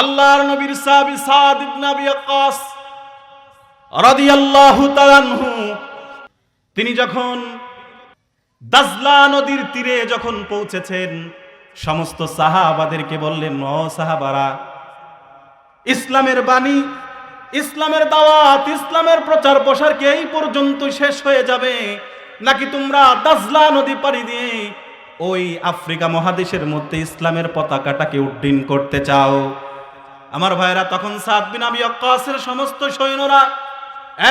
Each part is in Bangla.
আল্লাহর নবীর সাহাবী সাদ ইবনে আবি ওয়াক্কাস রাদিয়াল্লাহু তাআলা আনহু, তিনি যখন দাজলা নদীর তীরে যখন পৌঁছেছেন, সমস্ত সাহাবাদেরকে বললেন, ও সাহাবারা, ইসলামের বাণী, ইসলামের দাওয়াত, ইসলামের প্রচার প্রসার কি এই পর্যন্ত শেষ হয়ে যাবে? নাকি তোমরা দাজলা নদী পাড়ি দিয়ে ওই আফ্রিকা মহাদেশের মধ্যে ইসলামের পতাকাটাকে উড্ডীন করতে চাও? আমার ভাইরা তখন সাদ বিন আবি সমস্ত সৈন্যরা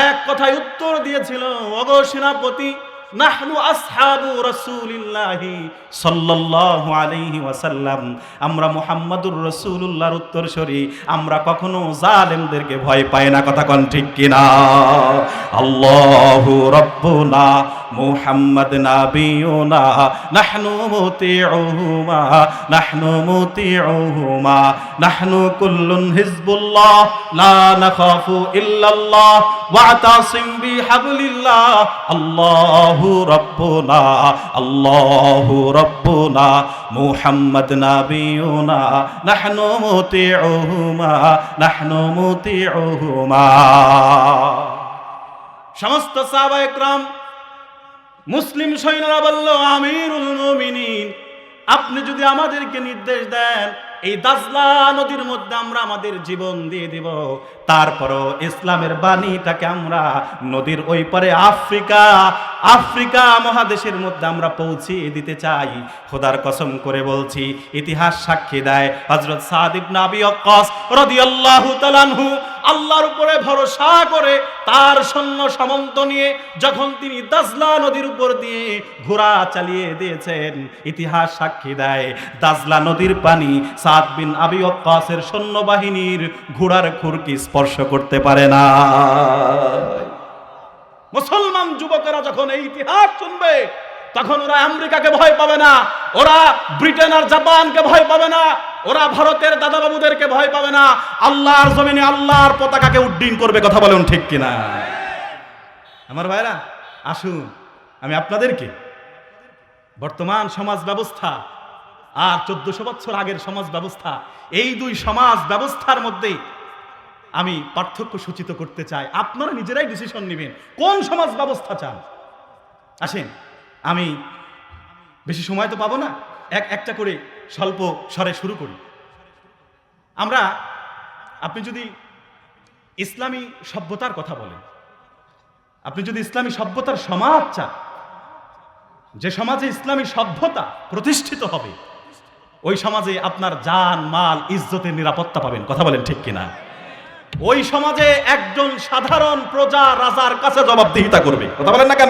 এক কথায় উত্তর দিয়েছিল অগ সেনাপতি, নাহনু আসহাবু রাসূলিল্লাহি সাল্লাল্লাহু আলাইহি ওয়াসাল্লাম, আমরা মুহাম্মাদুর রাসূলুল্লাহর উত্তরসূরি, আমরা কখনো জালেমদেরকে ভয় পাই না, কথা কোন ঠিক কিনা আল্লাহু রাব্বুনা, মুহাম্মাদ নাবিয়ুনা, নাহনু মুতিউহুমা নাহনু মুতিউহুমা, নাহনু কুল্লুন হিজবুল্লাহ, লা নাখাফু ইল্লাল্লাহ ওয়াতাসিম বিহাবলিল্লাহ আল্লাহু রাব্বুনা আল্লাহু রাব্বুনা। মুহাম্মাদ নাবিয়ুনা, নাহনু নাহনু সমস্ত সাহাবা মুসলিম সৈন্যরা বলল, আমিরুল মুমিনিন, আপনি যদি আমাদেরকে নির্দেশ দেন, এই দাজলা নদীর মধ্যে আমরা আমাদের জীবন দিয়ে দিব। তারপরও ইসলামের বাণীটাকে আমরা নদীর ওই পারে আফ্রিকা আফ্রিকা মহাদেশের মধ্যে আমরা পৌঁছিয়ে দিতে চাই। খোদার কসম করে বলছি, ইতিহাস সাক্ষী দেয় হজরত সাদিব নাবি আল্লাহর উপরে ভরসা করে তার সৈন্য সামন্ত নিয়ে যখন তিনি দাজলা নদীর উপর দিয়ে ঘোড়া চালিয়ে দিয়েছেন, ইতিহাস সাক্ষী দেয় দাজলা নদীর পানি সাদ বিন আবি ওয়াক্কাসের সৈন্যবাহিনীর ঘোড়ার খুরকি স্পর্শ করতে পারে না। মুসলমান যুবকেরা যখন এই ইতিহাস শুনবে, তখন ওরা আমেরিকাকে ভয় পাবে না, ওরা ব্রিটেন আর জাপানকে ভয় পাবে না, ওরা ভারতের দাদাবাবুদেরকে ভয় পাবে না। আল্লাহর জমিনে আল্লাহর পতাকাকে উড্ডীন করবে, কথা বলেন ঠিক কিনা? আমার ভাইরা, আসুন, আমি আপনাদেরকে, বর্তমান সমাজ ব্যবস্থা আর চোদ্দশো বছর আগের সমাজ ব্যবস্থা, এই দুই সমাজ ব্যবস্থার মধ্যে আমি পার্থক্য সূচিত করতে চাই। আপনারা নিজেরাই ডিসিশন নেবেন। কোন সমাজ ব্যবস্থা চান? আসেন, আমি বেশি সময় তো পাবো না। এক, একটা করে স্বল্প স্বরে শুরু করি। আমরা, আপনি যদি ইসলামী সভ্যতার কথা বলেন, আপনি যদি ইসলামী সভ্যতার সমাজ চান, যে সমাজে ইসলামী সভ্যতা প্রতিষ্ঠিত হবে, ওই সমাজে আপনার জান, মাল, ইজ্জতের নিরাপত্তা পাবেন। কথা বলেন ঠিক কিনা? ওই সমাজে একজন সাধারণ প্রজা রাজার কাছে জবাবদিহিতা করবে। কথা বলেন না কেন?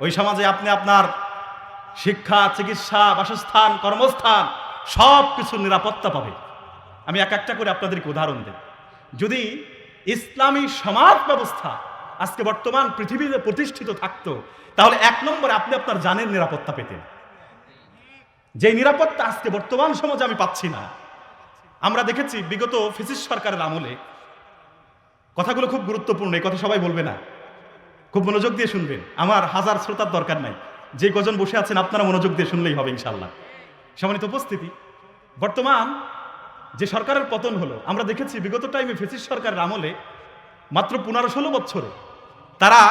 ওই সমাজে আপনি আপনার শিক্ষা, চিকিৎসা, বাসস্থান, কর্মস্থান, সব কিছু নিরাপত্তা পাবে। আমি এক একটা করে আপনাদেরকে উদাহরণ দেব। যদি ইসলামী সমাজ ব্যবস্থা আজকে বর্তমান পৃথিবীতে প্রতিষ্ঠিত থাকতো, তাহলে এক নম্বরে আপনি আপনার জানের নিরাপত্তা পেতেন। যে নিরাপত্তা আজকে বর্তমান সমাজে আমি পাচ্ছি না আমরা দেখেছি বিগত ফিজিস সরকারের আমলে কথাগুলো খুব গুরুত্বপূর্ণ, এই কথা সবাই বলবে না। খুব মনোযোগ দিয়ে শুনবেন। আমার হাজার শ্রোতার দরকার নাই। যে কজন বসে আছেন, আপনারা মনোযোগ দিয়ে শুনলেই হবে ইনশাল্লাহ সম্মানিত উপস্থিতি, বর্তমান যে সরকারের পতন হলো, আমরা দেখেছি বিগত টাইমে ফেসিস সরকারের আমলে মাত্র পনেরো ষোলো বছরে তারা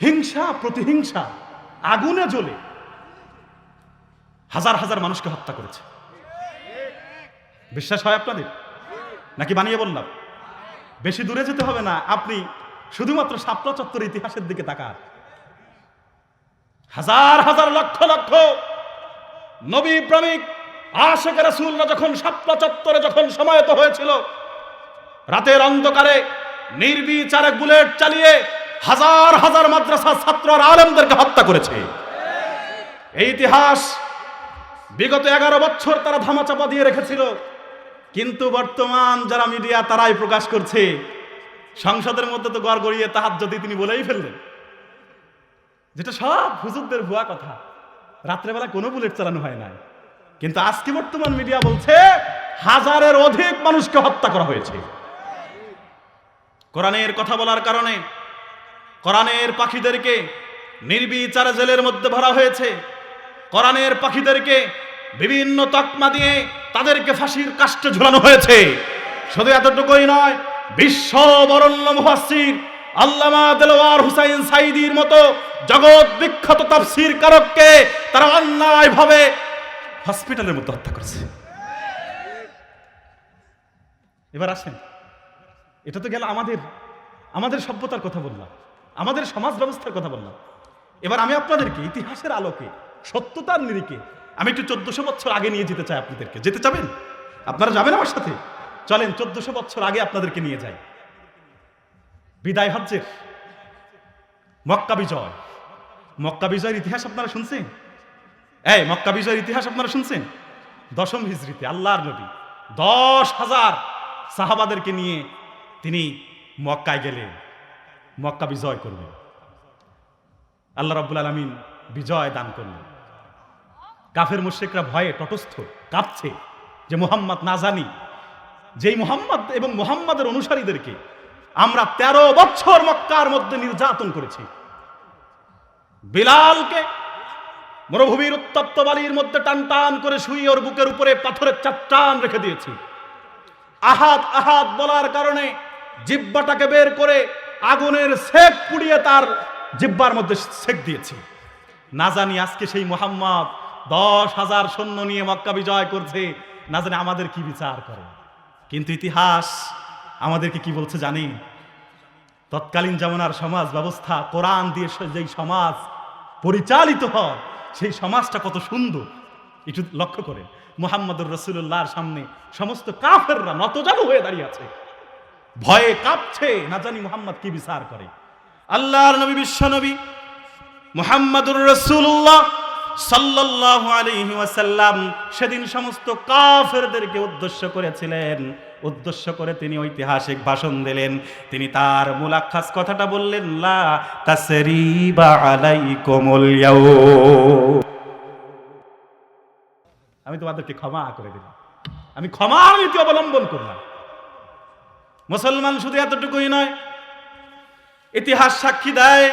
হিংসা, প্রতিহিংসা, আগুনে জ্বলে হাজার হাজার মানুষকে হত্যা করেছে। বিশ্বাস হয় আপনাদের? নাকি বানিয়ে বললাম? বেশি দূরে যেতে হবে না, আপনি শুধুমাত্র শাপলা চত্বর ইতিহাসের দিকে তাকান। হাজার হাজার লক্ষ লক্ষ নবী প্রেমিক, আশেখ রাসূলরা যখন শাপলা চত্বরে যখন সমায়ত হয়েছিল, রাতের অন্ধকারে নির্বিচারে বুলেট চালিয়ে হাজার হাজার মাদ্রাসার ছাত্র আলেমদেরকে হত্যা করেছে। এই ইতিহাস বিগত এগারো বছর তারা ধামাচাপা দিয়ে রেখেছিল। কিন্তু বর্তমান যারা মিডিয়া তারাই প্রকাশ করছে, সংসদের মধ্যে তো গড় গড়িয়ে তাহার যদি তিনি বলেই ফেললেন। যেটা সব হুজুরদের ভুয়া কথা। রাত্রেবেলা কোনো বুলেট চালানো হয় নাই। কিন্তু আজকে বর্তমান মিডিয়া বলছে, হাজারের অধিক মানুষকে হত্যা করা হয়েছে। কোরআনের কথা বলার কারণে কোরআনের পাখিদেরকে নির্বিচারে জেলের মধ্যে ভরা হয়েছে। কোরআনের পাখিদেরকে বিভিন্ন তকমা দিয়ে তাদেরকে ফাঁসির কাষ্টে ঝুলানো হয়েছে। শুধু এতটুকুই নয় বিশ্ব বরণ্য মুহাসির আল্লামা দেলোয়ার হুসাইন সাইদির মতো জগৎ বিখ্যাত তাফসির কারককে তারা অন্যায়ভাবে হসপিটালের মধ্যে হত্যা করেছে। এবার আসেন, এটা তো গেল আমাদের আমাদের সভ্যতার কথা বললাম, আমাদের সমাজ ব্যবস্থার কথা বললাম। এবার আমি আপনাদেরকে ইতিহাসের আলোকে, সত্যতার নিরিখে আমি একটু চোদ্দশো বছর আগে নিয়ে যেতে চাই আপনাদেরকে। যেতে চাবেন? আপনারা যাবেন আমার সাথে? চলেন, চোদ্দশো বছর আগে আপনাদেরকে নিয়ে যাই। বিদায় হজ্জের। মক্কা বিজয়। মক্কা বিজয়ের ইতিহাস আপনারা শুনছেন? এই, মক্কা বিজয়ের ইতিহাস আপনারা শুনছেন? দশম হিজড়িতে আল্লাহর নবী দশ হাজার সাহাবাদেরকে নিয়ে তিনি মক্কায় গেলেন। মক্কা বিজয় করবেন আল্লাহ রাব্বুল আলমিন বিজয় দান করলেন। কাফের মুশ্রিকরা ভয়ে তটস্থ, কাঁপছে যে মোহাম্মদ না জানি। যেই মোহাম্মদ এবং মোহাম্মদের অনুসারীদেরকে আমরা তেরো বছর মক্কার মধ্যে নির্যাতন করেছি। বিলালকে মরুভূমির উত্তপ্ত বালির মধ্যে টান টান করে শুয়ে ওর বুকের উপরে পাথরের চাট্টান রেখে দিয়েছি। আহাত আহাত বলার কারণে জিব্বাটাকে বের করে আগুনের সেক পুড়িয়ে তার জিব্বার মধ্যে সেক দিয়েছি। না জানি আজকে সেই মোহাম্মদ দশ হাজার সৈন্য নিয়ে মক্কা বিজয় করছে। না জানি আমাদের কি বিচার করে। কিন্তু ইতিহাস আমাদেরকে কি বলছে জানি? তৎকালীন জামানার সমাজ ব্যবস্থা, কোরআন দিয়ে যেই সমাজ পরিচালিত হয়, সেই সমাজটা কত সুন্দর। একটু লক্ষ্য করে। মোহাম্মদুর রসুল্লাহর সামনে সমস্ত কাফেররা নতজানু হয়ে দাঁড়িয়ে আছে। ভয়ে কাঁপছে, না জানি মোহাম্মদ কি বিচার করে। আল্লাহর নবী, বিশ্ব নবী, মুহাম্মাদুর রাসূলুল্লাহ সাল্লাল্লাহু আলাইহি ওয়াসাল্লাম সেদিন সমস্ত কাফেরদেরকে উদ্দেশ্য করেছিলেন। উদ্দেশ্য করে তিনি ঐতিহাসিক ভাষণ দিলেন। তিনি তার মুলাক্ষাস কথাটা বললেন, লা তাসরিবা আলাইকুমুল আমি তোমাদেরকে ক্ষমা করে দিলাম। আমি ক্ষমার নীতি অবলম্বন করলাম। মুসলমান শুধু এতটুকুই নয়, ইতিহাস সাক্ষী দেয়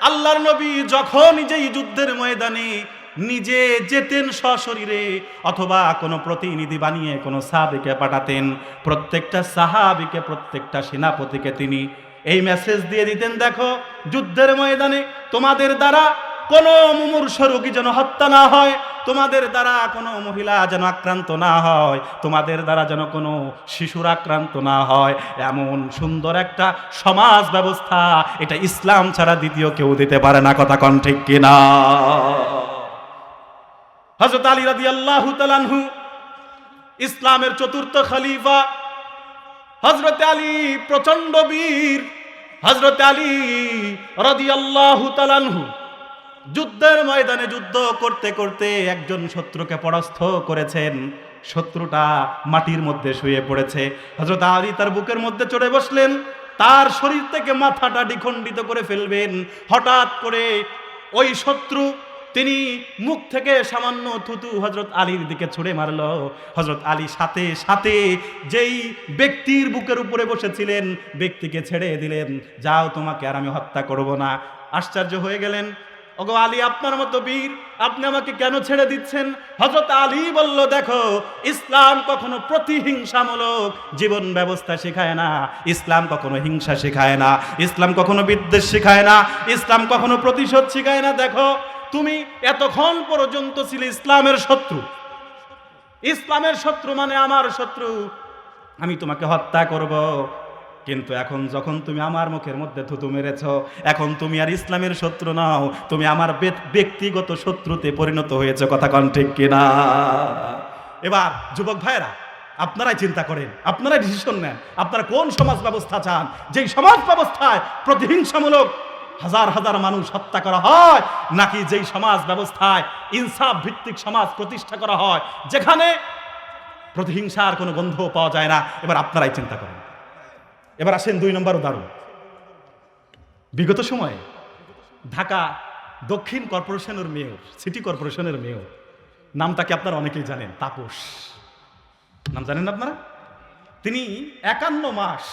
আল্লাহর নবী যখন নিজেই যুদ্ধের ময়দানে নিজে যেতেন সশরীরে অথবা কোনো প্রতিনিধি বানিয়ে কোনো সাহাবিকে পাঠাতেন, প্রত্যেকটা সাহাবিকে, প্রত্যেকটা সেনাপতিকে তিনি এই মেসেজ দিয়ে দিতেন, দেখো, যুদ্ধের ময়দানে তোমাদের দ্বারা কোনো মুমূর্ষ রোগী যেন হত্যা না হয়, তোমাদের দ্বারা কোনো মহিলা যেন আক্রান্ত না হয়, তোমাদের দ্বারা যেন কোনো শিশুর আক্রান্ত না হয়। এমন সুন্দর একটা সমাজ ব্যবস্থা, এটা ইসলাম ছাড়া দ্বিতীয় কেউ দিতে পারে না, কথা কন ঠিক কিনা? হজরত আলী রাদি আল্লাহ তালানহু ইসলামের চতুর্থ খলিফা হজরত আলী প্রচণ্ড বীর হজরত আলী রাদি আল্লাহ তালানহু যুদ্ধের ময়দানে যুদ্ধ করতে করতে একজন শত্রুকে পরাস্ত করেছেন। শত্রুটা মাটির মধ্যে শুয়ে পড়েছে। হজরত আলী তার বুকের মধ্যে চড়ে বসলেন। তার শরীর থেকে মাথাটা দ্বিখণ্ডিত করে ফেলবেন। হঠাৎ করে ওই শত্রু তিনি মুখ থেকে সামান্য থুতু হজরত আলীর দিকে ছুড়ে মারল। হজরত আলী সাথে সাথে যেই ব্যক্তির বুকের উপরে বসেছিলেন, ব্যক্তিকে ছেড়ে দিলেন, যাও তোমাকে আর আমি হত্যা করব না। আশ্চর্য হয়ে গেলেন। ওগো আলী, আপনার মতো বীর, আপনি আমাকে কেন ছেড়ে দিচ্ছেন? হজরত আলী বলল, দেখো, ইসলাম কখনো প্রতিহিংসামূলক জীবন ব্যবস্থা শেখায় না। ইসলাম কখনো হিংসা শেখায় না। ইসলাম কখনো বিদ্বেষ শেখায় না। ইসলাম কখনো প্রতিশোধ শেখায় না। দেখো, তুমি এতক্ষণ পর্যন্ত ছিলে ইসলামের শত্রু। ইসলামের শত্রু মানে আমার শত্রু। আমি তোমাকে হত্যা করব। কিন্তু এখন যখন তুমি আমার মুখের মধ্যে থুতু মেরেছ, এখন তুমি আর ইসলামের শত্রু নাও, তুমি আমার ব্যক্তিগত শত্রুতে পরিণত হয়েছে, কথা কন ঠিক কিনা? এবার, যুবক ভাইরা আপনারাই চিন্তা করেন, আপনারাই ডিসিশন নেন, আপনারা কোন সমাজ ব্যবস্থা চান? যেই সমাজ ব্যবস্থায় প্রতিহিংসামূলক হাজার হাজার মানুষ হত্যা করা হয়, নাকি যেই সমাজ ব্যবস্থায় ইনসাফ ভিত্তিক সমাজ প্রতিষ্ঠা করা হয়, যেখানে প্রতিহিংসার কোনো গন্ধ পাওয়া যায় না? এবার আপনারাই চিন্তা করেন। এবার আসেন দুই নম্বর উদাহরণ। বিগত সময়ে ঢাকা দক্ষিণ কর্পোরেশনের মেয়র, সিটি কর্পোরেশনের মেয়র নাম তাকে আপনারা অনেকেই জানেন, তাপস। নাম জানেন আপনারা? তিনি একান্ন মাস,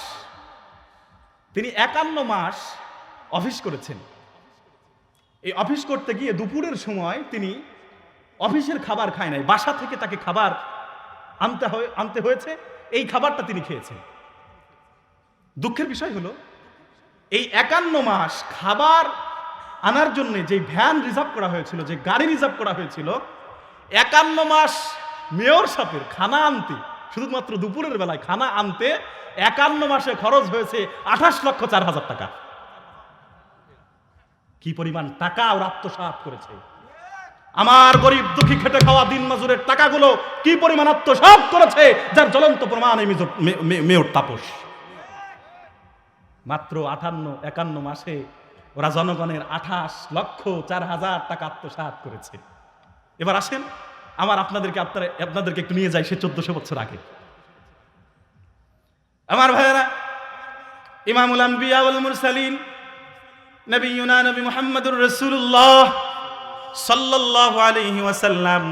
তিনি একান্ন মাস অফিস করেছেন। এই অফিস করতে গিয়ে দুপুরের সময় তিনি অফিসের খাবার খায় নাই, বাসা থেকে তাকে খাবার আনতে হয়ে, আনতে হয়েছে, এই খাবারটা তিনি খেয়েছেন। দুঃখের বিষয় হলো, এই একান্ন মাস খাবার আনার জন্য যে ভ্যান রিজার্ভ করা হয়েছিল, যে গাড়ি রিজার্ভ করা হয়েছিল, একান্ন মাস মেয়র সাপের খানা আনতে, শুধুমাত্র দুপুরের বেলায় খানা আনতে একান্ন মাসে খরচ হয়েছে আঠাশ লক্ষ চার হাজার টাকা। কি পরিমাণ টাকা ওরা আত্মসাৎ করেছে। আমার গরিব দুঃখী খেটে খাওয়া দিন মজুরের টাকাগুলো কি পরিমাণ আত্মসাৎ করেছে, যার জ্বলন্ত প্রমাণ এই মেয়র তাপস। মাত্র আঠান্ন, একান্ন মাসে ওরা জনগণের আঠাশ লক্ষ চার হাজার টাকা আত্মসাৎ করেছে। এবার আসেন, আমার আপনাদেরকে আপনারা, আপনাদেরকে একটু নিয়ে যাই সে চোদ্দশো বছর আগে। আমার ভাইয়েরা, ইমামুল আম্বিয়া ওয়াল মুরসালিন, নবীনা নবী মুহাম্মদুর রাসূলুল্লাহ সাল্লাল্লাহু আলাইহি ওয়াসাল্লাম,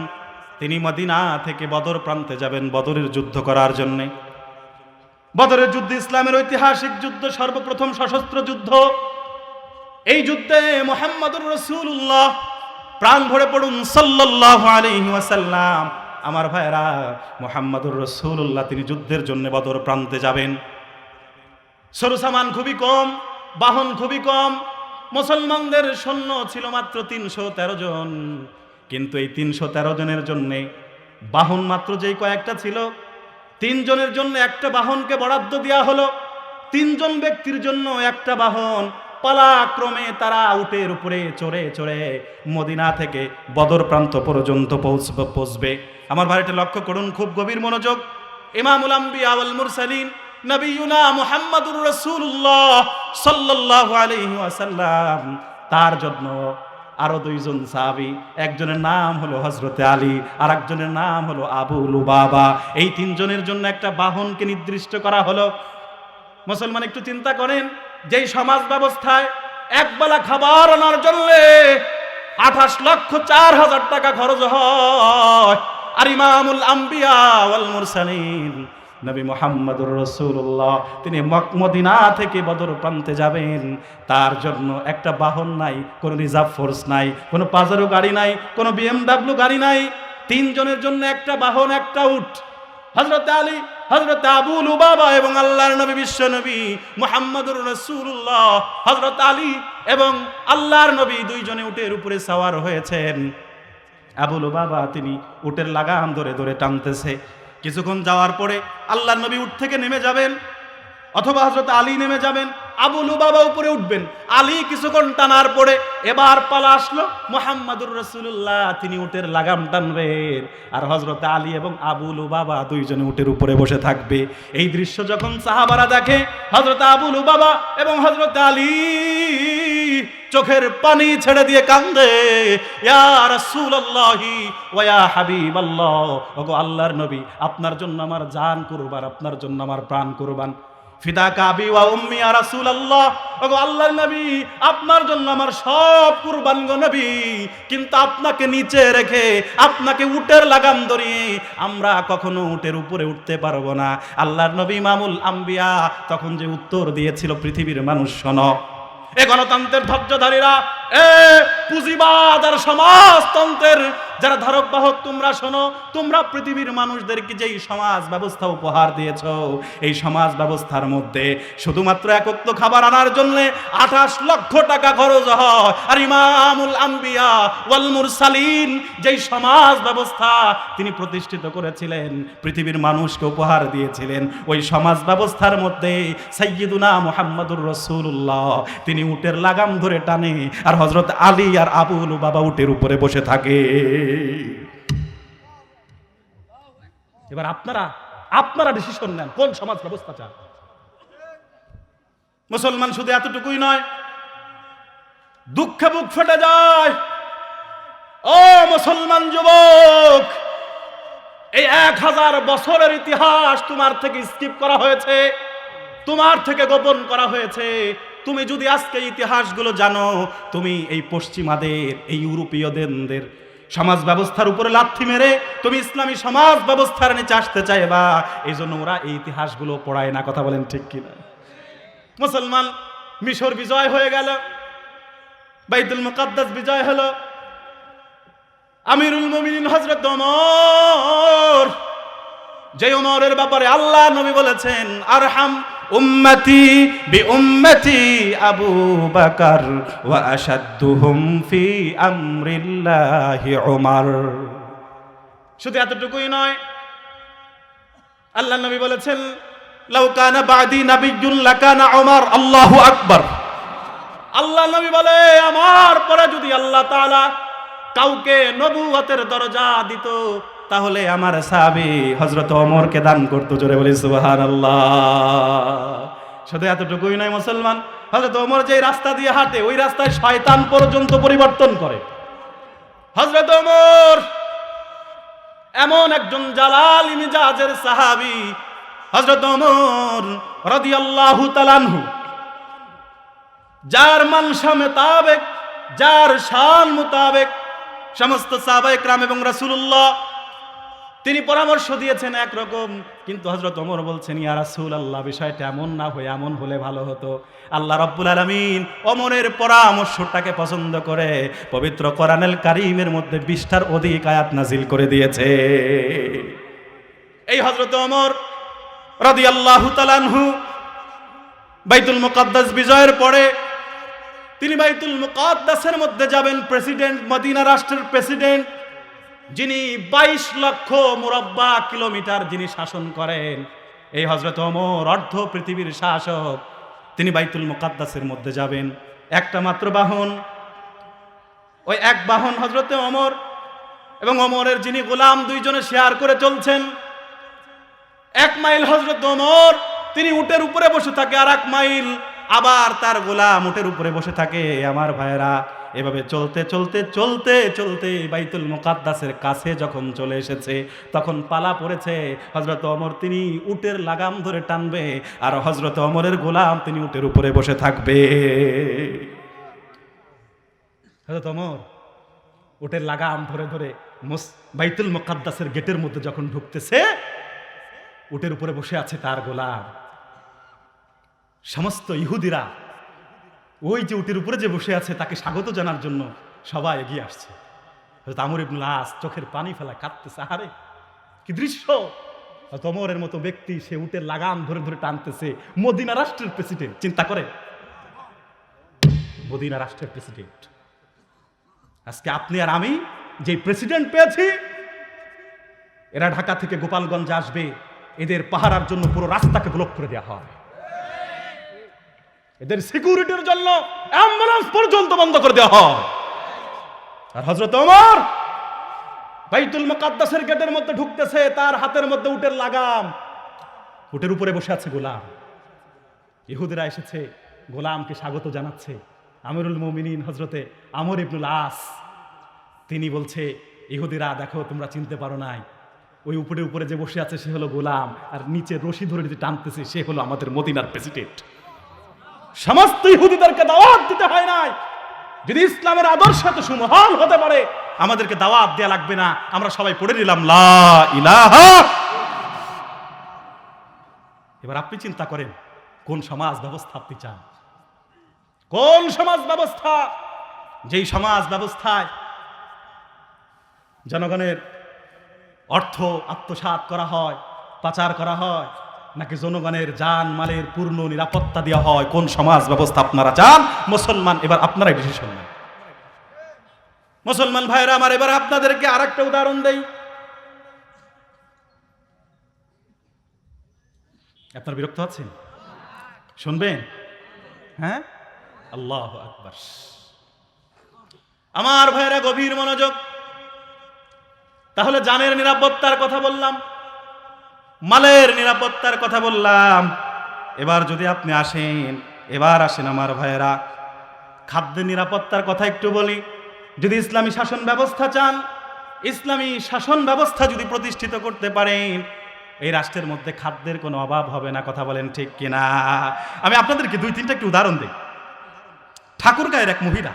তিনি মদিনা থেকে বদর প্রান্তে যাবেন, বদরের যুদ্ধ করার জন্যে। বদরের যুদ্ধ, ইসলামের ঐতিহাসিক যুদ্ধ, সর্বপ্রথম সশস্ত্র যুদ্ধ। এই যুদ্ধে মোহাম্মদুর রসুল্লাহ প্রাণ ভরে পড়ুন, সাল্লাল্লাহু আলাইহি ওয়াসাল্লাম। আমার ভাইরা মোহাম্মদুর রসুল্লাহ তিনি যুদ্ধের জন্য বদর প্রান্তে যাবেন। সরু সামান খুবই কম, বাহন খুবই কম, মুসলমানদের সৈন্য ছিল মাত্র তিনশো তেরো জন। কিন্তু এই তিনশো তেরো জনের জন্যে বাহন মাত্র যেই কয়েকটা ছিল তিনজনের জন্য একটা বাহনকে বরাদ্দ দেওয়া হলো। তিনজন ব্যক্তির জন্য একটা বাহন পালাক্রমে তারা উটের উপরে চড়ে চড়ে মদিনা থেকে বদর প্রান্ত পর্যন্ত পৌঁছবে পৌঁছবে। আমার বাড়িতে লক্ষ্য করুন, খুব গভীর মনোযোগ। ইমামুল আম্বিয়া ওয়াল মুরসালিন নবিয়ুনা মুহাম্মাদুর রাসূলুল্লাহ সাল্লাল্লাহু আলাইহি তার জন্য আরও দুইজন সাহাবী, একজনের নাম হলো হজরতে আলী আর একজনের নাম হলো আবু লুবাবা। এই তিনজনের জন্য একটা বাহনকে নির্দিষ্ট করা হলো। মুসলমান একটু চিন্তা করেন, যেই সমাজ ব্যবস্থায় একবেলা খাবার আনার জন্য আঠাশ লক্ষ চার হাজার টাকা খরচ হয়, আর ইমামুল আম্বিয়া ওয়াল মুরসালিন নবী মোহাম্মদুর রসুল্লাহ তিনি মক- মদিনা থেকে বদর প্রান্তে যাবেন। তার জন্য একটা বাহন নাই, কোনো রিজার্ভ ফোর্স নাই, কোনো পাজারো গাড়ি নাই, কোনো বিএমডাব্লিউ গাড়ি নাই। তিনজনের জন্য একটা বাহন, একটা উঠ হজরত আলী হজরত আবুল বাবা এবং আল্লাহর নবী, বিশ্ব নবী মোহাম্মদুর রসুল্লাহ হজরত আলী এবং আল্লাহর নবী দুইজনে উটের উপরে সাওয়ার হয়েছেন। আবুল বাবা তিনি উটের লাগাম ধরে ধরে টানতেছে। কিছুক্ষণ যাওয়ার পরে আল্লাহ নবী উঠ থেকে নেমে যাবেন অথবা হজরত আলী নেমে যাবেন আবুল বাবা উপরে উঠবেন। আলী কিছুক্ষণ টানার পরে এবার পালা আসলো মোহাম্মদুর রসুল্লাহ তিনি উটের লাগাম টানবেন। আর হজরত আলী এবং আবুল বাবা দুইজনে উটের উপরে বসে থাকবে। এই দৃশ্য যখন সাহাবারা দেখে হজরত আবুল বাবা এবং হজরত আলী চোখের পানি ছেড়ে দিয়ে কান্দে আল্লাহর নবী, আপনার জন্য আমার জান কুরবান, আপনার জন্য আমার প্রাণ কুরবান। ফিদা কাবি ওয়া উম্মি ইয়া রাসূলুল্লাহ। ওগো আল্লাহর নবী, আপনার জন্য আমার সব নবী। কিন্তু আপনাকে নিচে রেখে, আপনাকে উটের আমরা কখনো উটের উপরে উঠতে পারব না। আল্লাহর নবী মামুল আম্বিয়া তখন যে উত্তর দিয়েছিল পৃথিবীর মানুষ শোনো। এ গণতন্ত্রের ধৈর্যধারীরা পুঁজিবাদ সমাজতন্ত্রের যারা ধারক তোমরা শোনো, তোমরা পৃথিবীর মানুষদেরকে যেই সমাজ ব্যবস্থা উপহার দিয়েছ, এই সমাজ ব্যবস্থার মধ্যে শুধুমাত্র একত্র খাবার আনার জন্য আঠাশ লক্ষ টাকা খরচ হয়। আর ইমামুল আম্বিয়া যেই সমাজ ব্যবস্থা তিনি প্রতিষ্ঠিত করেছিলেন, পৃথিবীর মানুষকে উপহার দিয়েছিলেন, ওই সমাজ ব্যবস্থার মধ্যে সাইয়্যিদুনা মুহাম্মদুর রসুল্লাহ তিনি উটের লাগাম ধরে টানে আর হজরত আলী আর আবুল বাবা উটের উপরে বসে থাকে। এবার আপনারা আপনারা ডিসিশন নেন, কোন সমাজ ব্যবস্থা চান? মুসলমান শুধু এতটুকুই নয়, দুঃখে বুক ফেটে যায়। ও মুসলমান যুবক, এই এক হাজার বছরের ইতিহাস তোমার থেকে স্কিপ করা হয়েছে, তোমার থেকে গোপন করা হয়েছে। তুমি যদি আজকে ইতিহাসগুলো জানো, তুমি এই পশ্চিমাদের, এই ইউরোপীয়দের সমাজ ব্যবস্থার উপরে লাথি মেরে, তুমি ইসলামী সমাজ ব্যবস্থার নিচে আসতে চাইবা এই জন্য ওরা এই ইতিহাসগুলো পড়ায় না। কথা বলেন ঠিক কিনা? মুসলমান, মিশর বিজয় হয়ে গেল, বাইতুল মুকাদ্দাস বিজয় হলো, আমিরুল মুমিনিন হযরত ওমর যে ওমরের ব্যাপারে আল্লাহ নবী বলেছেন, আরহাম উম্মতি বি উম্মতি আবু বকর ওয়া আশাদ্দুহুম ফি আমরিল্লাহি উমর। শুধু এতটুকুই নয়, আল্লাহ নবী বলেছেন, লাউ কানা বাদি নাবিয়্যুন লাকানা উমর, আল্লাহু আকবার। আল্লাহ নবী বলে, আমার পরে যদি আল্লাহ তাআলা কাউকে নবুয়তের দরজা দিত তাহলে আমার সাহাবি হজরত অমরকে দান করতো, জোরে বলি সুবাহান শুধু এতটুকুই নয় মুসলমান হজরত অমর যে রাস্তা দিয়ে হাঁটে, ওই রাস্তায় শয়তান পর্যন্ত পরিবর্তন করে। হজরত অমর এমন একজন জালাল মিজাজের সাহাবি হজরত অমর রাদিয়াল্লাহু তালানহু যার মানসা মোতাবেক, যার শান মোতাবেক সমস্ত সাহাবা ইকরাম এবং রাসূলুল্লাহ তিনি পরামর্শ দিয়েছেন একরকম, কিন্তু হজরত ওমর বলছেন, ইয়া রাসূল আল্লাহ বিষয়টা এমন না হয়ে এমন হলে ভালো হতো। আল্লাহ রব্বুল আলামিন ওমরের পরামর্শটাকে পছন্দ করে পবিত্র কোরআনুল কারিমের মধ্যে বিশটার অধিক আয়াত নাজিল করে দিয়েছে। এই হজরত অমর ওমর রাদিয়াল্লাহু তাআলাহু বাইতুল মুকাদ্দাস বিজয়ের পরে তিনি বাইতুল মুকাদ্দাসের মধ্যে যাবেন, প্রেসিডেন্ট, মদিনা রাষ্ট্রের প্রেসিডেন্ট যিনি বাইশ লক্ষ মুরব্বা কিলোমিটার যিনি শাসন করেন, এই হজরত ওমর, অর্ধ পৃথিবীর শাসক, তিনি বাইতুল মুকাদ্দাসের মধ্যে যাবেন। একটা মাত্র বাহন, ওই এক বাহন হজরতে ওমর এবং ওমরের যিনি গোলাম, দুইজনে শেয়ার করে চলছেন। এক মাইল হজরত ওমর, তিনি উটের উপরে বসে থাকে, আর এক মাইল আবার তার গোলাম উটের উপরে বসে থাকে আমার ভাইয়েরা, এভাবে চলতে চলতে চলতে চলতে বাইতুল মুকাদ্দাসের কাছে যখন চলে এসেছে, তখন পালা পড়েছে। হজরত অমর তিনি উটের লাগাম ধরে টানবে আর হজরত অমরের গোলাম তিনি উটের উপরে বসে থাকবে। হজরত অমর উটের লাগাম ধরে ধরে বাইতুল মুকাদ্দাসের গেটের মধ্যে যখন ঢুকতেছে, উটের উপরে বসে আছে তার গোলাম। সমস্ত ইহুদিরা ওই যে উটের উপরে যে বসে আছে, তাকে স্বাগত জানার জন্য সবাই এগিয়ে আসছে। আমর ইবনুল আস চোখের পানি ফেলা কাঁদতেছে আরে কি দৃশ্য! তমরের মতো ব্যক্তি, সে উটের লাগাম ধরে ধরে টানতেছে, মদিনা রাষ্ট্রের প্রেসিডেন্ট, চিন্তা করে। মদিনা রাষ্ট্রের প্রেসিডেন্ট। আজকে আপনি আর আমি যে প্রেসিডেন্ট পেয়েছি, এরা ঢাকা থেকে গোপালগঞ্জ আসবে, এদের পাহারার জন্য পুরো রাস্তাকে ব্লক করে দেওয়া হয় এদের সিকিউরিটির জন্য অ্যাম্বুলেন্স পর্যন্ত বন্ধ করে দেওয়া হয়। আর হজরত ওমর বাইতুল মুকাদ্দাসের গেটের মধ্যে ঢুকতেছে, তার হাতের মধ্যে উটের লাগাম। উটের উপরে বসে আছে গোলাম। ইহুদিরা এসেছে, গোলামকে স্বাগত জানাচ্ছে। আমিরুল মুমিনিন হজরতে আমর ইবনুল আস, তিনি বলছে, ইহুদিরা, দেখো, তোমরা চিনতে পারো নাই। ওই উপরে উপরে যে বসে আছে, সে হলো গোলাম। আর নিচে রশি ধরে যে টানতেছে, সে হলো আমাদের মদিনার প্রেসিডেন্ট সমস্ত ইহুদিদেরকে দাওয়াত দিতে হয় নাই। যদি ইসলামের আদর্শ এত সুমহান হতে পারে, আমাদেরকে দাওয়াত দেয়া লাগবে না। আমরা সবাই পড়ে নিলাম এবার আপনি চিন্তা করেন, কোন সমাজ ব্যবস্থা আপনি চান? কোন সমাজ ব্যবস্থা? যেই সমাজ ব্যবস্থায় জনগণের অর্থ আত্মসাৎ করা হয়, পাচার করা হয় নাকি জনগণের যান মালের পূর্ণ নিরাপত্তা দেওয়া হয়। কোন সমাজ ব্যবস্থা আপনারা চান? মুসলমান, এবার আপনারাই ডিসিশন নেন মুসলমান ভাইরা আমার এবার আপনাদেরকে আর একটা উদাহরণ দেই। আপনার বিরক্ত আছেন? শুনবেন? হ্যাঁ? আল্লাহ আকবার। আমার ভাইরা গভীর মনোযোগ। তাহলে জানের নিরাপত্তার কথা বললাম। মালের নিরাপত্তার কথা বললাম। এবার যদি আপনি আসেন, এবার আসেন আমার ভাইয়েরা। খাদ্যের নিরাপত্তার কথা একটু বলি। যদি ইসলামী শাসন ব্যবস্থা চান, ইসলামী শাসন ব্যবস্থা যদি প্রতিষ্ঠিত করতে পারেন, এই রাষ্ট্রের মধ্যে খাদ্যের কোনো অভাব হবে না, কথা বলেন ঠিক কিনা? আমি আপনাদেরকে দুই তিনটা একটু উদাহরণ দিই। ঠাকুরগাঁয়ের এক মহিলা,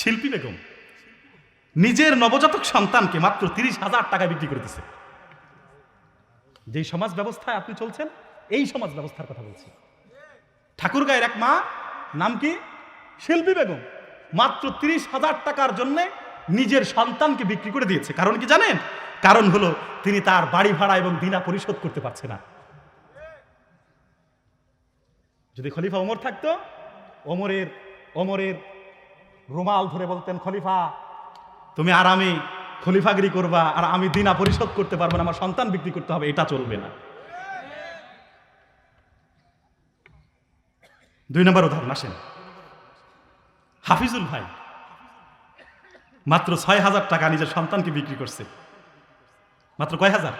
শিল্পী বেগম, নিজের নবজাতক সন্তানকে মাত্র তিরিশ হাজার টাকা বিক্রি করতেছে যেই সমাজ ব্যবস্থায় আপনি চলছেন, এই সমাজ ব্যবস্থার কথা বলছি। ঠাকুরগাঁয়ের এক মা, নাম কি? শিল্পী বেগম। মাত্র তিরিশ হাজার টাকার জন্যে নিজের সন্তানকে বিক্রি করে দিয়েছে। কারণ কি জানেন? কারণ হলো তিনি তার বাড়ি ভাড়া এবং দিনা পরিশোধ করতে পারছে না। যদি খলিফা ওমর থাকতো, ওমরের ওমরের রুমাল ধরে বলতেন, খলিফা, তুমি আরামে খলিফাগিরি করবা আর আমি দিনা পরিশোধ করতে পারব না, আমার সন্তান বিক্রি করতে হবে, এটা চলবে না। দুই নম্বর উদাহরণ, আসেন। হাফিজুল ভাই মাত্র ছয় হাজার টাকা নিজের সন্তানকে বিক্রি করছে। মাত্র কয় হাজার?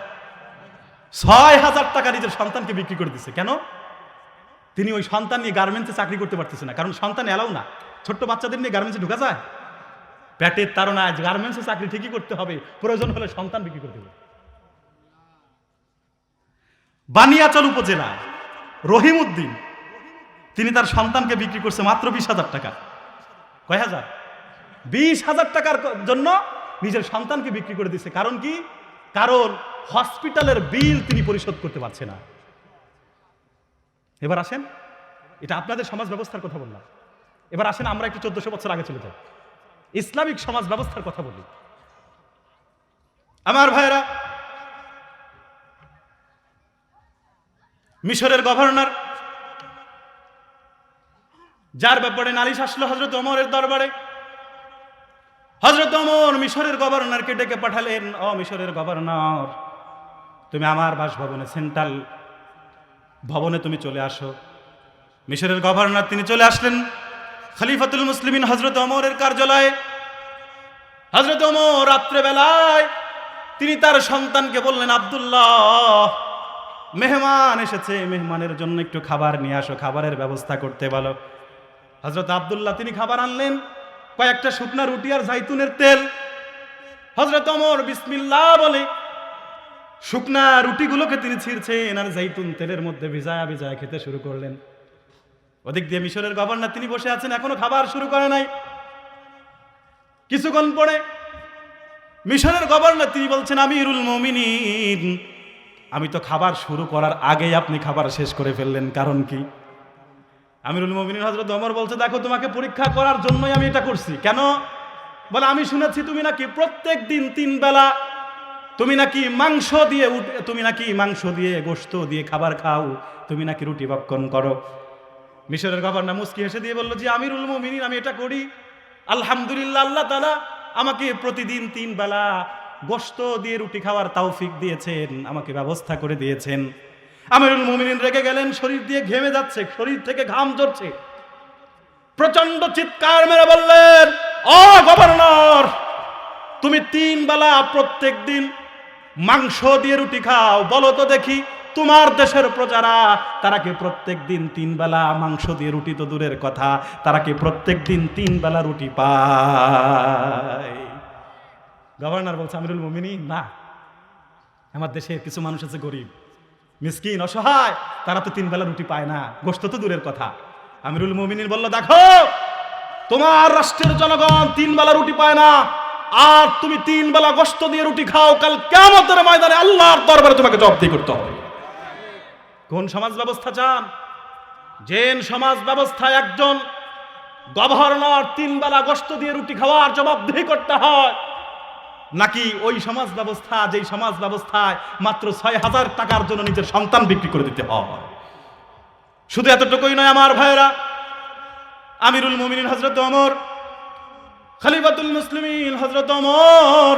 ছয় হাজার টাকা নিজের সন্তানকে বিক্রি করে দিচ্ছে কেন? তিনি ওই সন্তান নিয়ে গার্মেন্টসে চাকরি করতে পারতেছে না, কারণ সন্তান এলাও না। ছোট্ট বাচ্চাদের নিয়ে গার্মেন্টসে ঢুকা যায়? পেটের তারণায় গার্মেন্টসে চাকরি ঠিকই করতে হবে, প্রয়োজন হলে সন্তান বিক্রি করতে হবে বানিয়াচল উপজেলা রহিম উদ্দিন তিনি তার সন্তানকে বিক্রি করছে মাত্র বিশ হাজার টাকা। কয় হাজার? বিশ হাজার টাকার জন্য নিজের সন্তানকে বিক্রি করে দিচ্ছে কারণ কি? কারণ হসপিটালের বিল তিনি পরিশোধ করতে পারছে না। এবার আসেন, এটা আপনাদের সমাজ ব্যবস্থার কথা বললাম। এবার আসেন, আমরা একটু চোদ্দশো বছর আগে চলে যাই। ইসলামিক সমাজ ব্যবস্থার কথা বলি। আমার ভাইরা মিশরের গভর্নর, যার ব্যাপারে নালিশ আসলো হজরত ওমরের দরবারে হজরত ওমর মিশরের গভর্নরকে ডেকে পাঠালেন অ মিশরের গভর্নর, তুমি আমার বাসভবনে, সেন্ট্রাল ভবনে তুমি চলে আসো। মিশরের গভর্নর তিনি চলে আসলেন। খলিফাতুল মুসলিমিন হজরত ওমরের কার্যালয়ে। হজরত ওমর রাত্রেবেলায় তিনি তার সন্তানকে বললেন, আব্দুল্লাহ, মেহমান এসেছে, মেহমানের জন্য একটু খাবার নিয়ে আসো, খাবারের ব্যবস্থা করতে বলো। হজরত আব্দুল্লাহ, তিনি খাবার আনলেন, কয়েকটা শুকনা রুটি আর জাইতুনের তেল। হজরত ওমর বিসমিল্লাহ বলে, শুকনা রুটিগুলোকে তিনি ছিঁড়ছেন আর জাইতুন তেলের মধ্যে ভিজায়া ভিজায়া খেতে শুরু করলেন। ওদিক দিয়ে মিশরের গভর্নর, তিনি বসে আছেন, এখনও খাবার শুরু করে নাই। কিছুক্ষণ পরে মিশরের গভর্নর, তিনি বলছেন, আমিরুল মমিনিন, আমি তো খাবার শুরু করার আগেই আপনি খাবার শেষ করে ফেললেন, কারণ কি? আমিরুল মমিনিন হজরত ওমর বলছে, দেখো, তোমাকে পরীক্ষা করার জন্যই আমি এটা করছি। কেন? বলে, আমি শুনেছি তুমি নাকি প্রত্যেক দিন তিন বেলা, তুমি নাকি মাংস দিয়ে তুমি নাকি মাংস দিয়ে গোস্ত দিয়ে খাবার খাও, তুমি নাকি রুটি ভক্ষণ করো। মিশরের গভর্নর মুস্কি হেসে দিয়ে বলল যে আমিরুল মমিনিন, আমি এটা করি। আলহামদুলিল্লাহ, আল্লাহ তালা আমাকে প্রতিদিন তিন বেলা গোশত দিয়ে রুটি খাওয়ার তাওফিক দিয়েছেন, আমাকে ব্যবস্থা করে দিয়েছেন। আমিরুল মুমিনিন রেগে গেলেন, শরীর দিয়ে ঘেমে যাচ্ছে, শরীর থেকে ঘাম ঝরছে। প্রচণ্ড চিৎকার মেরে বললেন, ও গভর্নর, তুমি তিন বেলা প্রত্যেক দিন মাংস দিয়ে রুটি খাও, বলো তো দেখি তোমার দেশের প্রজারা, তারা কি প্রত্যেক দিন তিন বেলা মাংস দিয়ে রুটি তো দূরের কথা, তারা কি প্রত্যেক দিন তিন বেলা রুটি পায়? গভর্নর বলছে, আমিরুল মুমিনী না। আমার দেশে কিছু মানুষ আছে গরিব, মিসকিন, অসহায়, তারা তো তিন বেলা রুটি পায় না। গোস্ত তো দূরের কথা। আমিরুল মুমিনিন বলল, দেখো, তোমার রাষ্ট্রের জনগণ তিন বেলা রুটি পায় না, আর তুমি তিন বেলা গোস্ত দিয়ে রুটি খাও, কাল কেমতের ময়দানে আল্লাহর দরবারে তোমাকে জব্দি করতে হবে। কোন সমাজ ব্যবস্থা চান? জেন সমাজ ব্যবস্থায় একজন গভর্নর তিন বেলা গোস্ত দিয়ে রুটি খাওয়ার জবাবদিহি করতে হয়। নাকি ওই সমাজ ব্যবস্থা, যেই সমাজ ব্যবস্থায় মাত্র ছয় হাজার টাকার জন্য নিজের সন্তান বিক্রি করে দিতে হয়? শুধু এতটুকুই নয় আমার ভাইয়েরা, আমিরুল মুমিনিন হজরত অমর খালিফাতুল মুসলিমিন হজরত অমর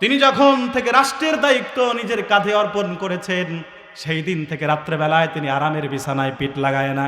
তিনি যখন থেকে রাষ্ট্রের দায়িত্ব নিজের কাঁধে অর্পণ করেছেন সেই দিন থেকে রাত্রেবেলায় তিনি আরামের বিছানায় পিঠ লাগায় না।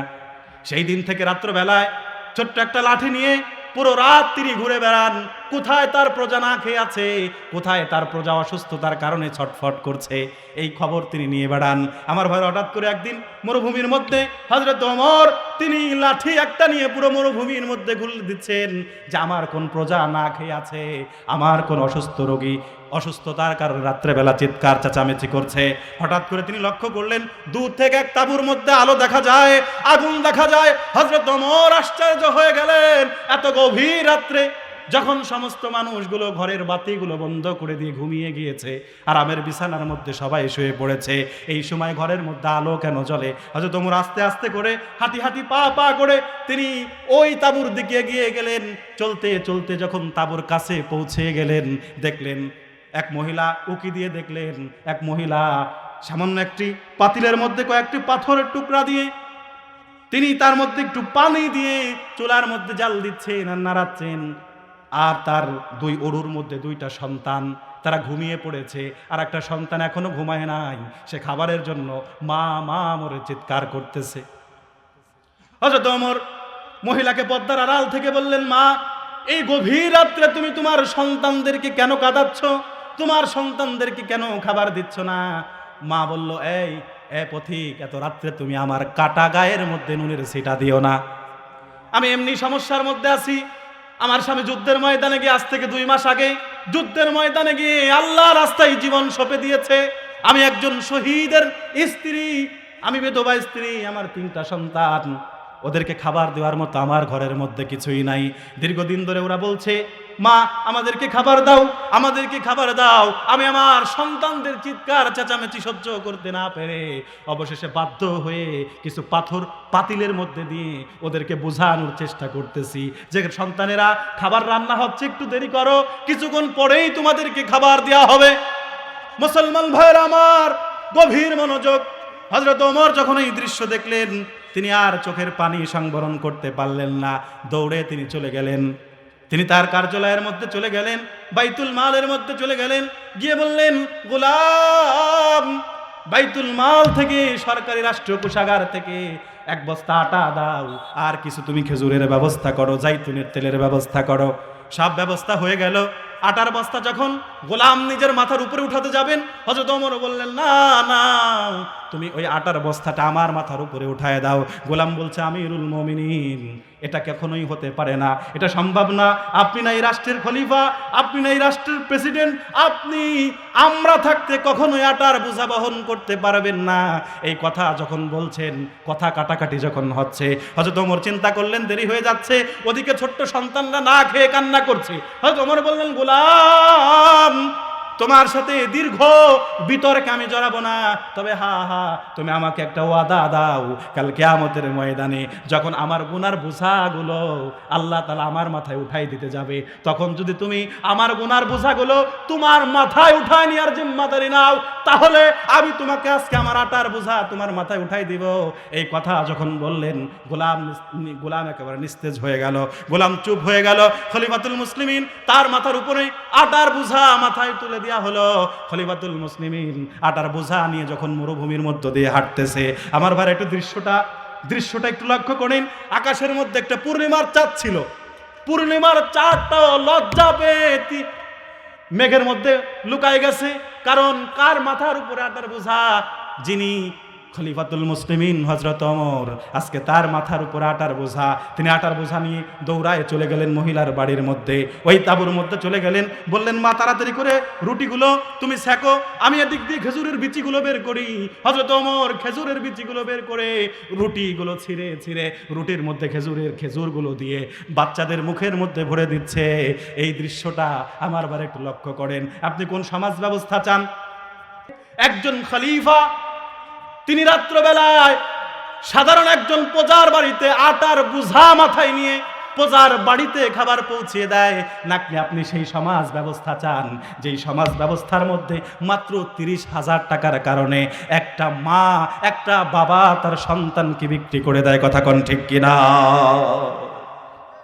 সেই দিন থেকে রাত্রবেলায় ছোট্ট একটা লাঠি নিয়ে পুরো রাত তিনি ঘুরে বেড়ান। কোথায় তার প্রজা না খেয়ে আছে? কোথায় তার প্রজা অসুস্থতার কারণে ছটফট করছে? এই খবর তিনি নিয়ে বেড়ান। আমার ভাই হঠাৎ করে একদিন মরুভূমির মধ্যে হজরত ওমর, তিনি লাঠি একটা নিয়ে পুরো মরুভূমির মধ্যে ঘুরে দিচ্ছেন যে, আমার কোন প্রজা না খেয়ে আছে? আমার কোন অসুস্থ রোগী অসুস্থতার কারণে রাত্রেবেলা চিৎকার, চেঁচামেচি করছে। হঠাৎ করে তিনি লক্ষ্য করলেন, দূর থেকে এক তাঁবুর মধ্যে আলো দেখা যায়, আগুন দেখা যায়। হজরত ওমর আশ্চর্য হয়ে গেলেন। এত গভীর রাত্রে যখন সমস্ত মানুষগুলো ঘরের বাতিগুলো বন্ধ করে দিয়ে ঘুমিয়ে গিয়েছে, আরামের বিছানার মধ্যে সবাই শুয়ে পড়েছে, এই সময় ঘরের মধ্যে আলো কেন জ্বলে? হয়তো তোমরা আস্তে আস্তে করে, হাঁটি হাঁটি পা পা করে তিনি ওই তাঁবুর দিকে গিয়ে গেলেন। চলতে চলতে যখন তাঁবুর কাছে পৌঁছে গেলেন, দেখলেন এক মহিলা উকি দিয়ে দেখলেন, এক মহিলা সামান্য একটি পাতিলের মধ্যে কয়েকটি পাথরের টুকরা দিয়ে তিনি তার মধ্যে একটু পানি দিয়ে চুলার মধ্যে জাল দিচ্ছেন আর নাড়াচ্ছেন। আর তার দুই অরুর মধ্যে দুইটা সন্তান, তারা ঘুমিয়ে পড়েছে। আর একটা সন্তান এখনও ঘুমায় নাই। সে খাবারের জন্য মা মা মরে চিৎকার করতেছে। হজরত ওমর মহিলাকে পদ্মার আড়াল থেকে বললেন, মা, এই গভীর রাত্রে তুমি তোমার সন্তানদেরকে কেন কাঁদাচ্ছ? তোমার সন্তানদেরকে কেন খাবার দিচ্ছ না? মা বলল, এই, এ পথিক, এত রাত্রে তুমি আমার কাটা গায়ের মধ্যে নুনের সিটা দিও না। আমি এমনি সমস্যার মধ্যে আছি। আমার স্বামী যুদ্ধের ময়দানে গিয়ে আজ থেকে দুই মাস আগে যুদ্ধের ময়দানে গিয়ে আল্লাহ রাস্তায় জীবন সঁপে দিয়েছে। আমি একজন শহীদের স্ত্রী, আমি বেদবা স্ত্রী, আমার তিনটা সন্তান। ওদেরকে খাবার দেওয়ার মতো আমার ঘরের মধ্যে কিছুই নাই। দীর্ঘদিন ধরে ওরা বলছে, মা, আমাদেরকে খাবার দাও, আমাদেরকে খাবার দাও। আমি আমার সন্তানদের চিৎকার, চেঁচামেচি সহ্য করতে না পেরে অবশেষে বাধ্য হয়ে কিছু পাথর পাতিলের মধ্যে দিয়ে ওদেরকে বোঝানোর চেষ্টা করতেছি যে, সন্তানেরা, খাবার রান্না হচ্ছে, একটু দেরি করো। কিছুক্ষণ পরেই তোমাদেরকে খাবার দেওয়া হবে। মুসলমান ভাইয়ের আমার গভীর মনোযোগ। হজরত ওমর যখন এই দৃশ্য দেখলেন তিনি আর চোখের পানি সংবরণ করতে পারলেন না। দৌড়ে তিনি চলে গেলেন। তিনি তার কার্যালয়ের মধ্যে চলে গেলেন, বাইতুল মালের মধ্যে চলে গেলেন, গিয়ে বললেন, গোলাম, বাইতুল মাল থেকে সরকারি রাষ্ট্রীয় কোষাগার থেকে এক বস্তা আটা দাও। আর কিছু তুমি খেজুরের ব্যবস্থা করো, জাইতুনের তেলের ব্যবস্থা করো। সব ব্যবস্থা হয়ে গেল। আটার বস্তা যখন গোলাম নিজের মাথার উপরে উঠাতে যাবেন হজরত ওমর বললেন, না না, তুমি ওই আটার বস্তাটা আমার মাথার উপরে উঠায় দাও। গোলাম বলছে, আমিরুল মমিনিন। এটা কখনোই হতে পারে না। এটা সম্ভব না। আপনি না এই রাষ্ট্রের খলিফা, আপনি না এই রাষ্ট্রের প্রেসিডেন্ট, আপনি আমরা থাকতে কখনোই আটার বোঝা বহন করতে পারবেন না। এই কথা যখন বলছেন, কথা কাটাকাটি যখন হচ্ছে হয়তো ওমর চিন্তা করলেন, দেরি হয়ে যাচ্ছে, ওদিকে ছোট্ট সন্তানরা না খেয়ে কান্না করছে। হয়তো ওমর বললেন, গোলাম তোমার সাথে দীর্ঘ বিতর্কে আমি জড়াবো না। তবে হা হা, তুমি আমাকে একটা ওয়াদা দাও। কাল কেয়ামতের ময়দানে যখন আমার গুনার বোঝাগুলো আল্লাহ তালা আমার মাথায় উঠাই দিতে যাবে, তখন যদি তুমি আমার গুনার বোঝাগুলো তোমার মাথায় উঠায় নেওয়ার জিম্মাদারি নাও, তাহলে আমি তোমাকে আজকে আমার আটার বোঝা তোমার মাথায় উঠাই দিব। এই কথা যখন বললেন, গোলাম গোলাম একেবারে নিস্তেজ হয়ে গেল, গোলাম চুপ হয়ে গেল। খলিফাতুল মুসলিমিন তার মাথার উপরে আটার বোঝা মাথায় তুলে দেওয়া হলো, খলিফাতুল মুসলিমিন, আটার বোঝা নিয়ে যখন মরুভূমির মধ্য দিয়ে হাঁটতেছে, আমার ভাই একটু দৃশ্যটা দৃশ্যটা একটু লক্ষ্য করেন, আকাশের মধ্যে একটা পূর্ণিমার চাঁদ ছিল। পূর্ণিমার চাঁদটাও লজ্জা পেয়ে মেঘের মধ্যে লুকায় গেছে, কারণ কার মাথার উপরে আটার বোঝা? যিনি খলিফাতুল মুসলিমিন হজরত অমর আজকে তার মাথার উপর আটার বোঝা। তিনি আটার বোঝা নিয়ে দৌড়ায় চলে গেলেন মহিলার বাড়ির মধ্যে। ওই তাবুর মধ্যে চলে গেলেন, বললেন, মা, তাড়াতাড়ি করে রুটিগুলো তুমি সেকো আমি এদিক দিয়ে খেজুরের বিচিগুলো বের করি। হজরত অমর খেজুরের বিচিগুলো বের করে রুটিগুলো ছিঁড়ে ছিঁড়ে রুটির মধ্যে খেজুরের খেজুরগুলো দিয়ে বাচ্চাদের মুখের মধ্যে ভরে দিচ্ছে। এই দৃশ্যটা আমার বার একটু লক্ষ্য করেন। আপনি কোন সমাজ ব্যবস্থা চান? একজন খলিফা তিনি রাত্রবেলায় সাধারণ একজন প্রজার বাড়িতে আটার বুঝা মাথায় নিয়ে প্রজার বাড়িতে খাবার পৌঁছে দেয়। নাকি আপনি সেই সমাজ ব্যবস্থা চান, যেই সমাজ ব্যবস্থার মধ্যে মাত্র তিরিশ হাজার টাকার কারণে একটা মা, একটা বাবা তার সন্তানকে বিক্রি করে দেয়। কথা কন ঠিক কিনা?